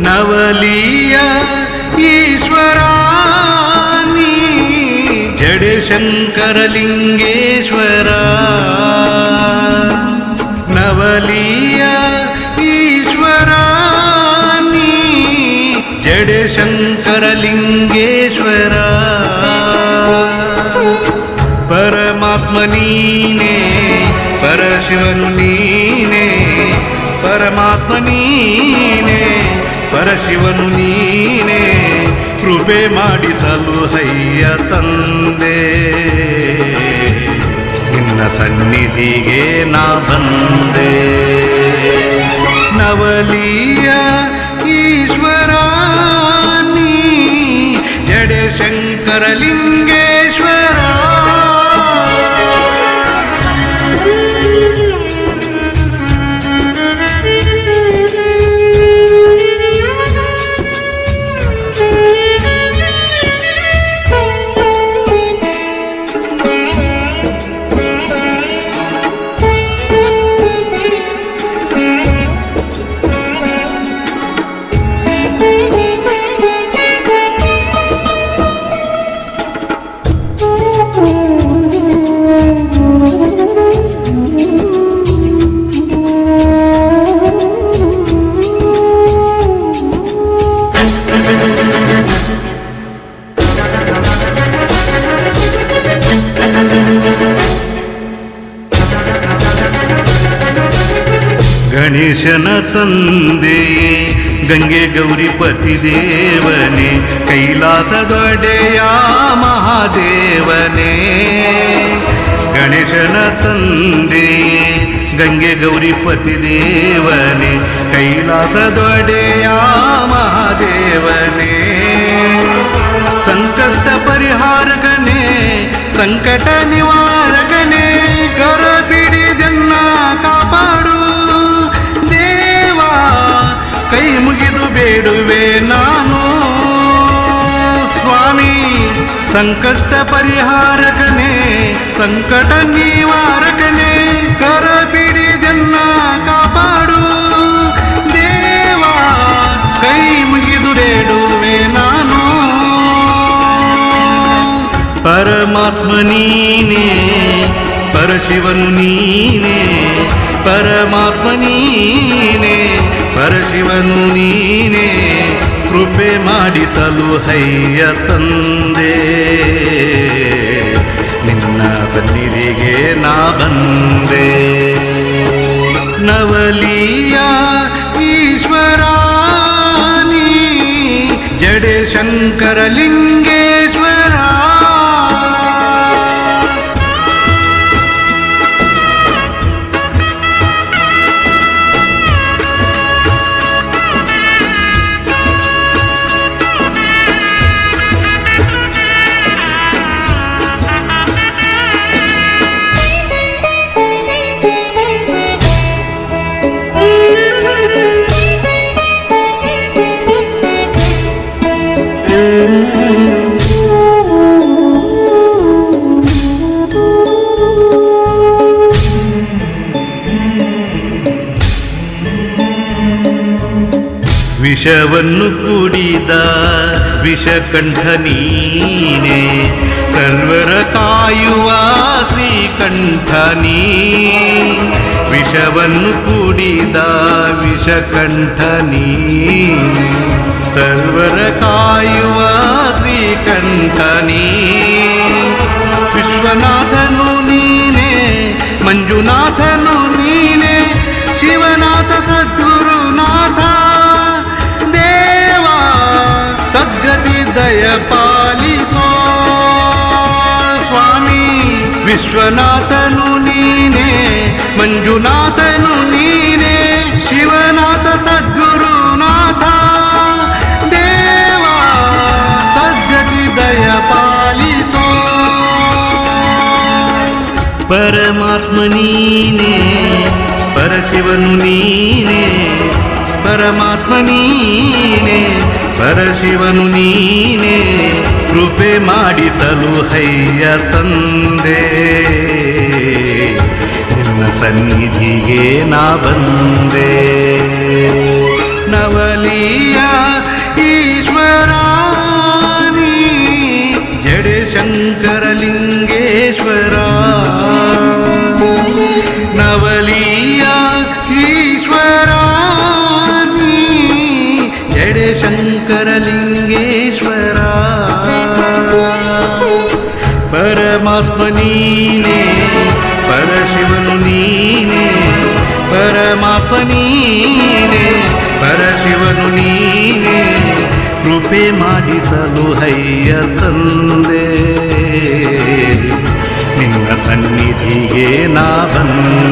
ನವಲಿಯ ಈಶ್ವರ ನೀ ಜಡಶಂಕರಲಿಂಗೇಶ್ವರ ನವಲಿಯ ಈಶ್ವರ ನೀ ಜಡಶಂಕರಲಿಂಗೇಶ್ವರ ಪರಮಾತ್ಮ ನೀನೇ ಪರಶಿವನು ನೀನೇ ಪರಮಾತ್ಮ ನೀನೇ ಪರಶಿವನು ನೀನೇ ಕೃಪೆ ಮಾಡಿಸಲು ಹಯ್ಯ ತಂದೆ. ನಿನ್ನ ಸನ್ನಿಧಿಗೆ ನಾ ಬಂದೆ. ನವಲೀಯ ಈಶ್ವರ ನೀ ಜಡಶಂಕರಲಿಂಗೇಶ್ವರ ಗಣೇಶನ ತಂದೆಯೇ, ಗಂಗೆ ಗೌರಿ ಪತಿದೇವನೇ, ಕೈಲಾಸದೊಡೆಯ ಮಹಾದೇವನೇ. ಗಣೇಶನ ತಂದೆಯೇ, ಗಂಗೆ ಗೌರಿ ಪತಿದೇವನೇ, ಕೈಲಾಸದೊಡೆಯ ಮಹಾದೇವನೇ. ಸಂಕಷ್ಟ ಪರಿಹಾರಕನೇ, ಸಂಕಟ ನಿವಾರಕನೇ ಸಂಕಷ್ಟ ಪರಿಹಾರಕನೇ, ಸಂಕಟ ನಿವಾರಕನೇ ಕರ ಬಿಡಿದೆಲ್ಲ ಕಾಪಾಡು. ದೇವಾ, ಕೈ ಮುಗಿದು ಬೇಡುವೆ ನಾನು. ಪರಮಾತ್ಮ ನೀನೇ, ಪರಶಿವನು ನೀನೇ ಪರಮಾತ್ಮ ನೀನೇ, ಪರಶಿವನು ನೀನೇ, ಕೃಪೆ ಮಾಡಿಸಲು ಹಯ್ಯ ತಂದೆ. ನಿನ್ನ ಸನ್ನಿಧಿಗೆ ನಾ ಬಂದೆ. ನವಲಿಯ ಈಶ್ವರ ನೀ ಜಡೆ ಶಂಕರಲಿಂಗೇಶ್ವರ ವಿಷವನ್ನು ಕುಡಿದ ವಿಷಕಂಠ ನೀನೆ ಸರ್ವರ ಕಾಯುವ ಶ್ರೀಕಂಠ ನೀ ವಿಷವನ್ನು ಕುಡಿದ ವಿಷಕಂಠ ನೀ ಸರ್ವರ ಕಾಯುವ ಶ್ರೀಕಂಠ ನೀ ವಿಶ್ವನಾಥನು ನೀನೆ ಮಂಜುನಾಥನು ವಿಶ್ವನಾಥನು ನೀನೆ ಮಂಜುನಾಥನು ನೀನೆ ಶಿವನಾಥ ಸದ್ಗುರುನಾಥ ದೇವಾ ಸದ್ಗತಿ ದಯ ಪಾಲಿಸೋ ಪರಮಾತ್ಮ ನೀನೇ ಪರಶಿವನು ನೀನೇ ಪರಮಾತ್ಮ ನೀನೇ ಪರಶಿವನು ನೀನೇ ಕೃಪೆ ಮಾಡಿಸಲು ಹಯ್ಯ ತಂದೆ. ನಿನ್ನ ಸನ್ನಿಧಿಗೆ ನಾ ಬಂದೆ. ಲಿಂಗೇಶ್ವರ. ಪರಮಾತ್ಮ ನೀನೇ, ಪರಶಿವನು ನೀನೇ, ಪರಮಾತ್ಮ ನೀನೇ, ಪರಶಿವನು ನೀನೇ, ಕೃಪೆ ಮಾಡಿಸಲು ಹಯ್ಯ ತಂದೆ. ನಿನ್ನ ಸನ್ನಿಧಿಗೆ ನಾ ಬಂದ.